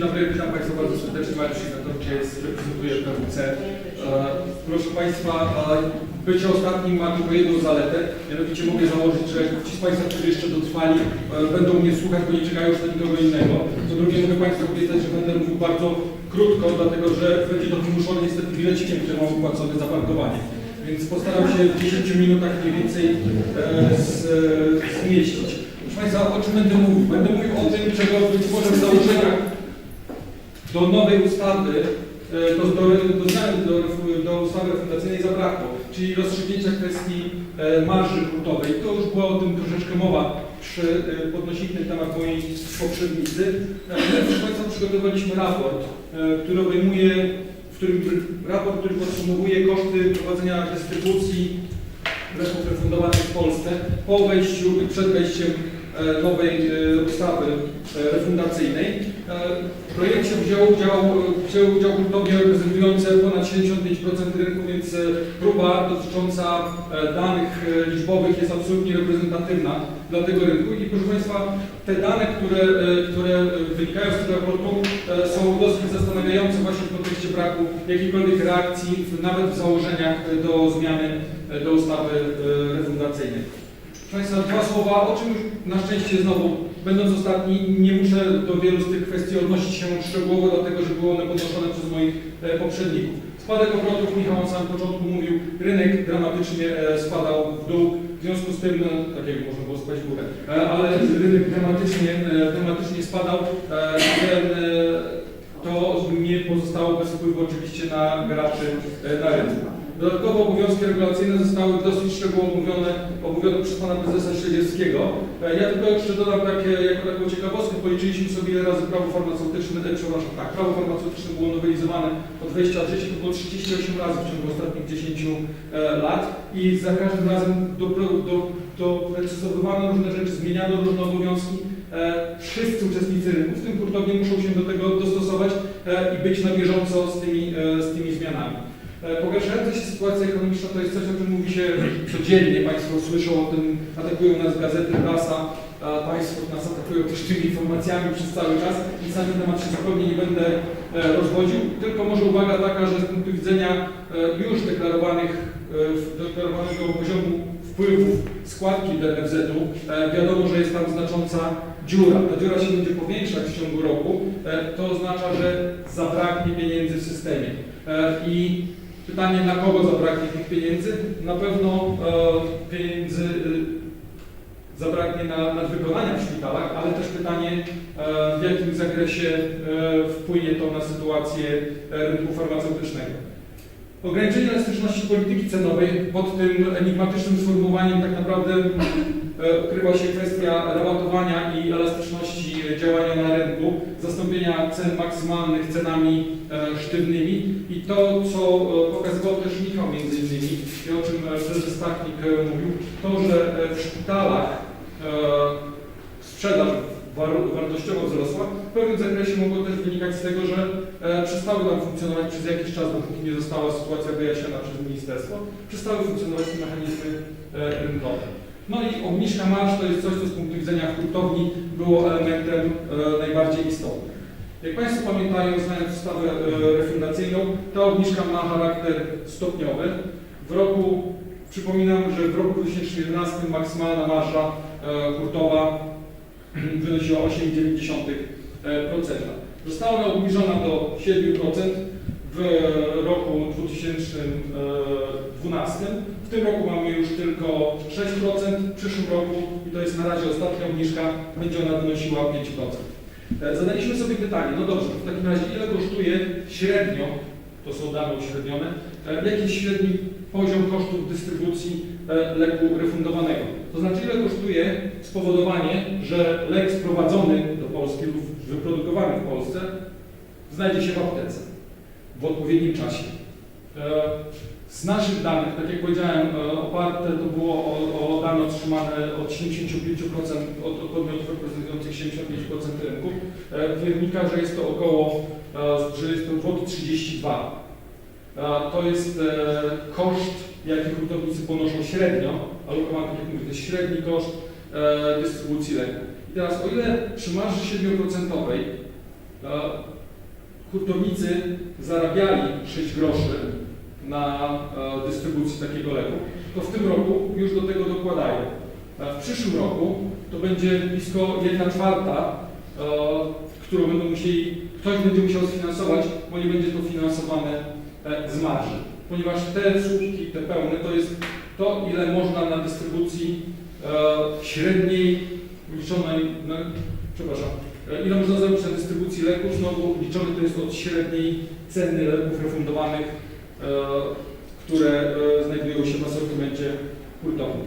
Dzień dobry, witam Państwa bardzo serdecznie. Mariusz Igatorczyk jest, reprezentuję PWC. E, Proszę Państwa, bycie ostatnim ma tylko jedną zaletę, mianowicie mogę założyć, że ci z Państwa, którzy jeszcze dotrwali, e, będą mnie słuchać, bo nie czekają już na nikogo innego. Po drugie, mogę Państwu obiecać, że będę mówił bardzo krótko, dlatego że będzie to wymuszone niestety bilecikiem, który mam opłacony za parkowanie. Więc postaram się w 10 minutach mniej więcej e, z, zmieścić. Proszę Państwa, o czym będę mówił? Będę mówił o tym, czego być może w założeniach do nowej ustawy, e, do, do, do zmiany do, do ustawy refundacyjnej zabrakło, czyli rozstrzygnięcia kwestii e, marży hurtowej. To już była o tym troszeczkę mowa przy e, podnosili ten temat moi poprzednicy. My, proszę Państwa, przygotowaliśmy raport, który obejmuje, w którym raport, który podsumowuje koszty prowadzenia dystrybucji leków refundowanych w Polsce po wejściu przed wejściem nowej e, ustawy e, refundacyjnej. E, W projekcie wziął udział, wzięły udział hurtownie reprezentujące ponad 75% rynku, więc e, próba dotycząca e, danych e, liczbowych jest absolutnie reprezentatywna dla tego rynku i proszę Państwa, te dane, które, e, które wynikają z tego raportu e, są dosyć zastanawiające właśnie w kontekście braku jakiejkolwiek reakcji, nawet w założeniach e, do zmiany e, do ustawy e, refundacyjnej. Państwa, dwa słowa, o czym na szczęście znowu, będąc ostatni, nie muszę do wielu z tych kwestii odnosić się szczegółowo, dlatego że były one podnoszone przez moich e, poprzedników. Spadek obrotów, Michał na samym początku mówił, rynek dramatycznie e, spadał w dół, w związku z tym, no, tak jak można było spać w górę, e, ale rynek dramatycznie, e, dramatycznie spadał. E, ten, e, to nie pozostało bez wpływu oczywiście na graczy e, na rynku. Dodatkowo obowiązki regulacyjne zostały dosyć szczegółowo omówione, omówione przez pana prezesa Śledzierskiego. E, Ja tylko jeszcze dodam takie, jako taką ciekawostkę, policzyliśmy sobie ile razy prawo farmaceutyczne, e, przepraszam, tak, prawo farmaceutyczne było nowelizowane od wejścia w życie, to było 38 razy w ciągu ostatnich 10 e, lat i za każdym razem dopro- do, doprecyzowywano różne rzeczy, zmieniano różne obowiązki. E, Wszyscy uczestnicy rynku, w tym hurtownie, muszą się do tego dostosować i być na bieżąco z tymi, z tymi zmianami. E, Pogarszająca się sytuacja ekonomiczna to jest coś, o czym mówi się codziennie. Państwo słyszą o tym, atakują nas gazety, prasa, Państwo nas atakują też tymi informacjami przez cały czas i na ten temat się zupełnie nie będę e, rozwodził. Tylko może uwaga taka, że z punktu widzenia e, już deklarowanych, deklarowanego poziomu wpływów składki do NFZ-u, wiadomo, że jest tam znacząca dziura. Ta dziura się będzie powiększać w ciągu roku. To oznacza, że zabraknie pieniędzy w systemie. I Pytanie, na kogo zabraknie tych pieniędzy? Na pewno e, pieniędzy e, zabraknie na nadwykonania w szpitalach, ale też pytanie, e, w jakim zakresie e, wpłynie to na sytuację e, rynku farmaceutycznego. Ograniczenie elastyczności polityki cenowej pod tym enigmatycznym sformułowaniem tak naprawdę ukrywa się kwestia rabatowania i elastyczności działania na rynku, zastąpienia cen maksymalnych cenami e, sztywnymi. I to, co e, pokazywał też Michał między innymi i o czym e, prezes Stachnik e, mówił, to, że e, w szpitalach e, sprzedaż war- wartościowo wzrosła, w pewnym zakresie mogło też wynikać z tego, że e, przestały tam funkcjonować przez jakiś czas, dopóki nie została sytuacja wyjaśniona przez ministerstwo, przestały funkcjonować te mechanizmy e, rynkowe. No i obniżka marsz to jest coś, co z punktu widzenia hurtowni było elementem e, najbardziej istotnym. Jak Państwo pamiętają, znając ustawę e, refundacyjną, ta obniżka ma charakter stopniowy. W roku, przypominam, że w roku 2011 maksymalna marsza e, hurtowa wynosiła 8,9%. Została ona obniżona do 7% w roku 2012. W tym roku mamy już tylko 6%, w przyszłym roku, i to jest na razie ostatnia obniżka, będzie ona wynosiła 5%. E, Zadaliśmy sobie pytanie, no dobrze, w takim razie ile kosztuje średnio, to są dane uśrednione, e, jaki jest średni poziom kosztów dystrybucji e, leku refundowanego. To znaczy ile kosztuje spowodowanie, że lek sprowadzony do Polski lub wyprodukowany w Polsce znajdzie się w aptece w odpowiednim czasie. E, Z naszych danych, tak jak powiedziałem, e, oparte to było o, o dane otrzymane od 75% od od podmiotów reprezentujących 75% rynku, e, wynika, że jest to około, że jest to kwota 32. A To jest koszt, jaki hurtownicy ponoszą średnio, alokowany, tak jak mówię, to jest średni koszt dystrybucji leku. I teraz, o ile przy marży 7% e, hurtownicy zarabiali 6 groszy na e, dystrybucji takiego leku, to w tym roku już do tego dokładają. W przyszłym roku to będzie blisko 1 czwarta, e, którą będą musieli, ktoś będzie musiał sfinansować, bo nie będzie to finansowane e, z marży. Ponieważ te słupki, te pełne, to jest to, ile można na dystrybucji średniej liczonej, przepraszam, ile można zarobić na dystrybucji leków, znowu liczone to jest od średniej ceny leków refundowanych, e, które e, znajdują się w asortymencie hurtowni.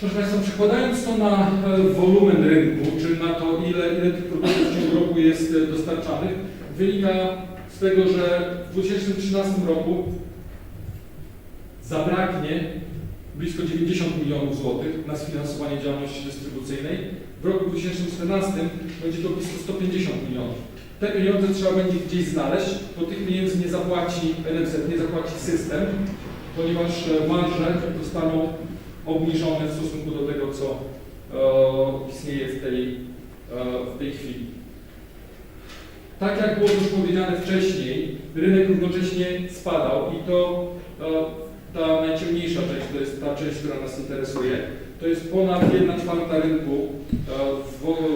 Proszę Państwa, przekładając to na e, wolumen rynku, czy na to, ile, ile tych produktów w ciągu roku jest e, dostarczanych, wynika z tego, że w 2013 roku zabraknie blisko 90 milionów złotych na sfinansowanie działalności dystrybucyjnej. W roku 2014 będzie to blisko 150 milionów. Te pieniądze trzeba będzie gdzieś znaleźć, bo tych pieniędzy nie zapłaci NFZ, nie zapłaci system, ponieważ e, marże zostaną obniżone w stosunku do tego, co e, istnieje w tej, e, w tej chwili. Tak jak było już powiedziane wcześniej, rynek równocześnie spadał i to e, ta najciemniejsza część, to jest ta część, która nas interesuje, to jest ponad 1 czwarta rynku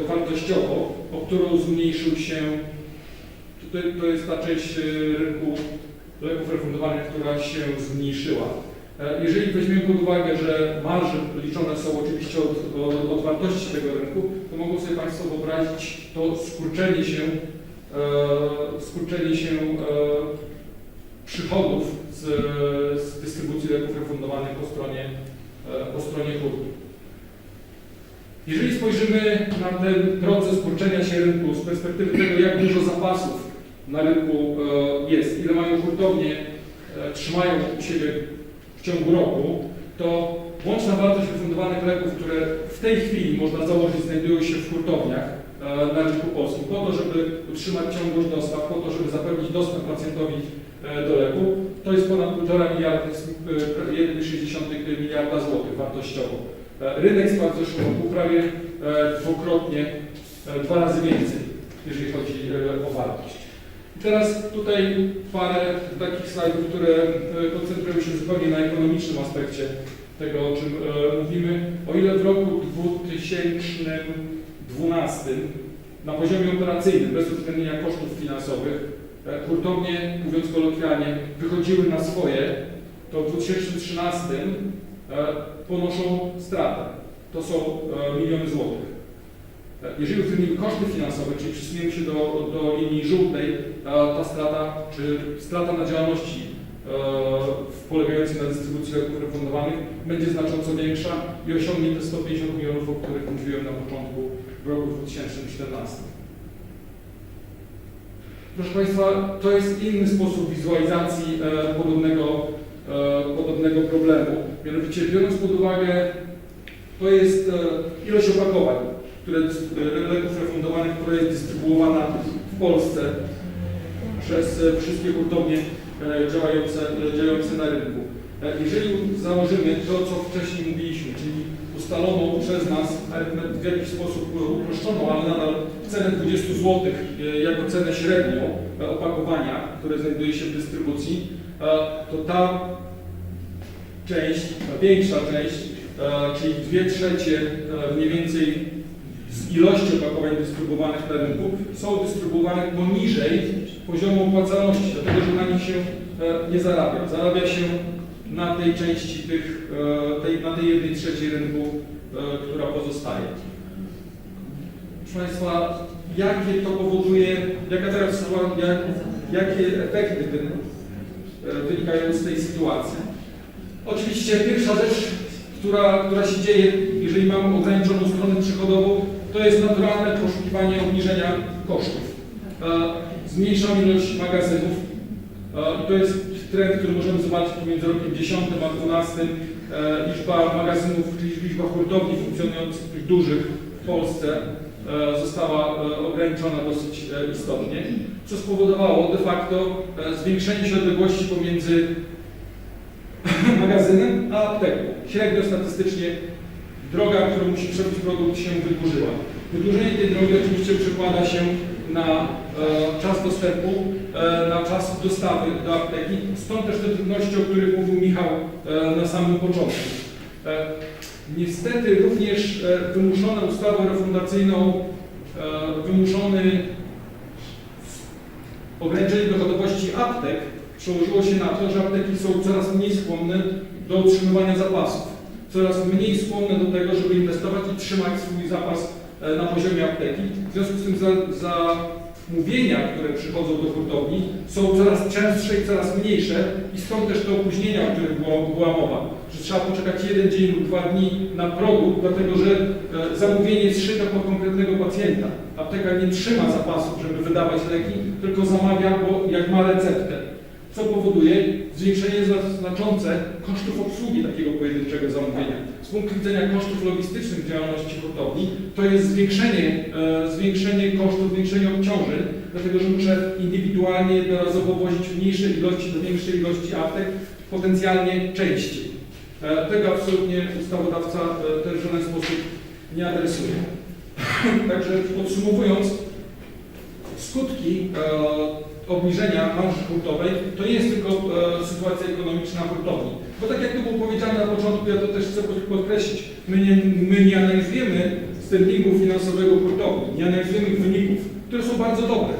wartościowo, o którą zmniejszył się, to, to jest ta część e, rynku leków refundowanych, która się zmniejszyła. E, Jeżeli weźmiemy pod uwagę, że marże liczone są oczywiście od, od, wartości tego rynku, to mogą sobie Państwo wyobrazić to skurczenie się, e, skurczenie się e, przychodów z, z dystrybucji leków refundowanych po stronie, e, po stronie. Jeżeli spojrzymy na ten proces kurczenia się rynku z perspektywy tego, jak dużo zapasów na rynku e, jest, ile mają hurtownie, e, trzymają siebie w ciągu roku, to łączna wartość refundowanych leków, które w tej chwili można założyć, znajdują się w hurtowniach e, na rynku polskim, po to, żeby utrzymać ciągłość dostaw, po to, żeby zapewnić dostęp pacjentowi do leku, to jest ponad 1,5 miliarda, e, 1,6 miliarda złotych wartościowo. E, Rynek spadł w zeszłym roku prawie e, dwukrotnie, e, dwa razy więcej, jeżeli chodzi o wartość. I teraz tutaj parę takich slajdów, które koncentrują się zupełnie na ekonomicznym aspekcie tego, o czym mówimy. O ile w roku 2012 na poziomie operacyjnym, bez uwzględnienia kosztów finansowych, hurtownie, mówiąc kolokwialnie, wychodziły na swoje, to w 2013 e, ponoszą stratę. To są e, miliony złotych. E, Jeżeli uwzględnimy koszty finansowe, czyli przysuniemy się do, do linii żółtej, ta, ta strata, czy strata na działalności e, polegającej na dystrybucji leków refundowanych będzie znacząco większa i osiągnie te 150 milionów, o których mówiłem na początku w roku 2014. Proszę Państwa, to jest inny sposób wizualizacji e, podobnego, e, podobnego problemu. Mianowicie biorąc pod uwagę, to jest e, ilość opakowań, które, e, leków refundowanych, która jest dystrybuowana w Polsce przez e, wszystkie hurtownie działające, działające na rynku. Jeżeli założymy to, co wcześniej mówiliśmy, czyli ustaloną przez nas, w jakiś sposób uproszczoną, ale nadal cenę 20 zł jako cenę średnią opakowania, które znajduje się w dystrybucji, to ta część, większa część, e, czyli dwie trzecie e, mniej więcej z ilości opakowań dystrybuowanych na rynku są dystrybuowane poniżej poziomu opłacalności, dlatego że na nich się e, nie zarabia. Zarabia się na tej części tych, tej, na tej jednej trzeciej rynku, która pozostaje. Proszę Państwa, jakie to powoduje, jaka teraz jak, jakie efekty wy, wynikają z tej sytuacji? Oczywiście pierwsza rzecz, która, która się dzieje, jeżeli mamy ograniczoną stronę przychodową, to jest naturalne poszukiwanie obniżenia kosztów. Zmniejszamy ilość magazynów i to jest trend, który możemy zobaczyć pomiędzy rokiem 10 a 12. E, Liczba magazynów, liczb- liczba hurtowni funkcjonujących dużych w Polsce e, została e, ograniczona dosyć istotnie, co spowodowało de facto zwiększenie się odległości pomiędzy magazynem a apteką. Średnio statystycznie droga, którą musi przebyć produkt się wydłużyła. Wydłużenie tej drogi oczywiście przekłada się na, e, czas dostępu, e, na czas dostawy do apteki. Stąd też te trudności, o których mówił Michał e, na samym początku. E, Niestety również e, wymuszone ustawą refundacyjną, e, wymuszony ograniczenie dochodowości aptek przełożyło się na to, że apteki są coraz mniej skłonne do utrzymywania zapasów. Coraz mniej skłonne do tego, żeby inwestować i trzymać swój zapas e, na poziomie apteki. W związku z tym za, zamówienia, które przychodzą do hurtowni są coraz częstsze i coraz mniejsze i stąd też te opóźnienia, o których była mowa. Że trzeba poczekać jeden dzień lub dwa dni na produkt, dlatego że e, zamówienie jest szyte pod konkretnego pacjenta. Apteka nie trzyma zapasów, żeby wydawać leki, tylko zamawia, bo jak ma receptę. Co powoduje zwiększenie zna- znaczące kosztów obsługi takiego pojedynczego zamówienia. Z punktu widzenia kosztów logistycznych działalności hurtowni to jest zwiększenie, e, zwiększenie kosztów, zwiększenie obciążeń, dlatego że muszę indywidualnie jednorazowo wozić mniejsze ilości do większej ilości aptek, potencjalnie częściej. E, tego absolutnie ustawodawca e, też w żaden sposób nie adresuje. Także podsumowując, skutki e, obniżenia marży hurtowej to nie jest tylko e, sytuacja ekonomiczna hurtowni. Bo tak jak tu było powiedziane na początku, ja to też chcę podkreślić, my nie, my nie analizujemy standingu finansowego hurtowni, nie analizujemy ich wyników, które są bardzo dobre.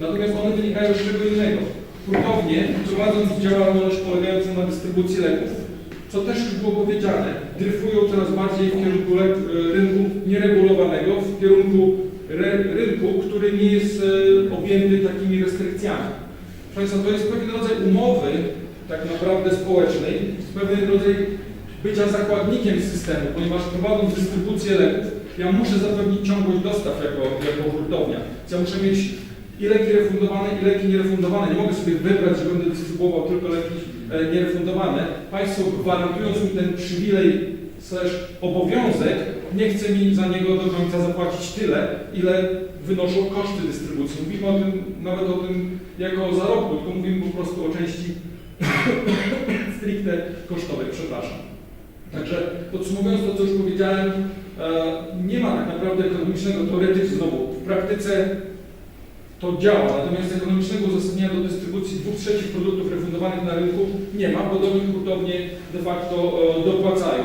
Natomiast one wynikają z czego innego. Hurtownie, prowadząc działalność polegającą na dystrybucji leków, co też już było powiedziane, dryfują coraz bardziej w kierunku e, rynku nieregulowanego, w kierunku rynku, który nie jest e, objęty takimi restrykcjami. Proszę Państwa, to jest pewien rodzaj umowy tak naprawdę społecznej, pewien rodzaj bycia zakładnikiem systemu, ponieważ prowadząc dystrybucję leków, ja muszę zapewnić ciągłość dostaw jako, jako hurtownia. Ja muszę mieć i leki refundowane, i leki nierefundowane. Nie mogę sobie wybrać, że będę dystrybuował tylko leki e, nierefundowane. Państwo gwarantując mi ten przywilej slash obowiązek, nie chce mi za niego do końca zapłacić tyle, ile wynoszą koszty dystrybucji. Mówimy o tym, nawet o tym jako o zarobku, tylko mówimy po prostu o części stricte kosztowej, przepraszam. Także podsumowując to, co już powiedziałem, e, nie ma tak naprawdę ekonomicznego teoretycznie znowu. W praktyce to działa, natomiast ekonomicznego uzasadnienia do dystrybucji dwóch trzecich produktów refundowanych na rynku nie ma, bo do nich hurtownie de facto e, dopłacają.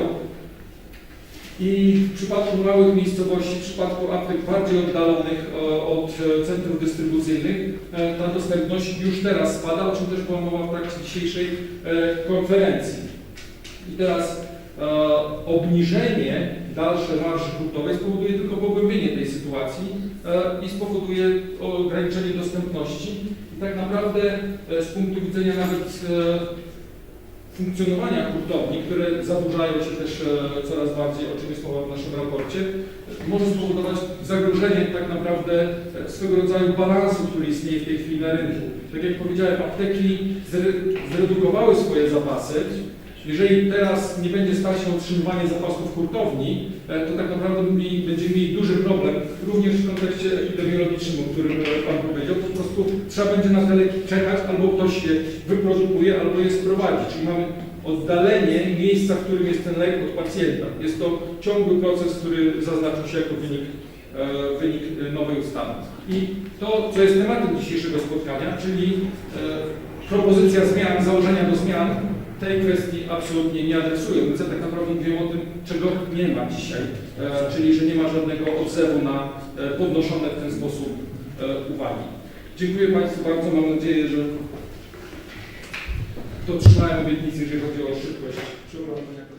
I w przypadku małych miejscowości, w przypadku aptek bardziej oddalonych e, od e, centrów dystrybucyjnych, e, ta dostępność już teraz spada, o czym też była mowa w trakcie dzisiejszej konferencji. I teraz obniżenie dalsze marży hurtowej spowoduje tylko pogłębienie tej sytuacji i spowoduje ograniczenie dostępności. I tak naprawdę z punktu widzenia nawet funkcjonowania hurtowni, które zadłużają się też e, coraz bardziej, o czym jest mowa w naszym raporcie, może spowodować zagrożenie tak naprawdę e, swego rodzaju balansu, który istnieje w tej chwili na rynku. Tak jak powiedziałem, apteki zre- zredukowały swoje zapasy. Jeżeli teraz nie będzie stać się utrzymywanie zapasów hurtowni, e, to tak naprawdę będziemy mieli duży problem, również w kontekście epidemiologicznym, o którym e, Pan powiedział. Po prostu trzeba będzie na te leki czekać, albo ktoś je wyprodukuje, albo je sprowadzi. Czyli mamy oddalenie miejsca, w którym jest ten lek od pacjenta. Jest to ciągły proces, który zaznaczył się jako wynik, e, wynik nowej ustawy. I to, co jest tematem dzisiejszego spotkania, czyli propozycja zmian, założenia do zmian, tej kwestii absolutnie nie adresują. Ja tak naprawdę mówię o tym, czego nie ma dzisiaj, e, czyli że nie ma żadnego odzewu na e, podnoszone w ten sposób e, uwagi. Dziękuję Państwu bardzo. Mam nadzieję, że dotrzymają obietnicy, jeżeli chodzi o szybkość przeprowadzenia.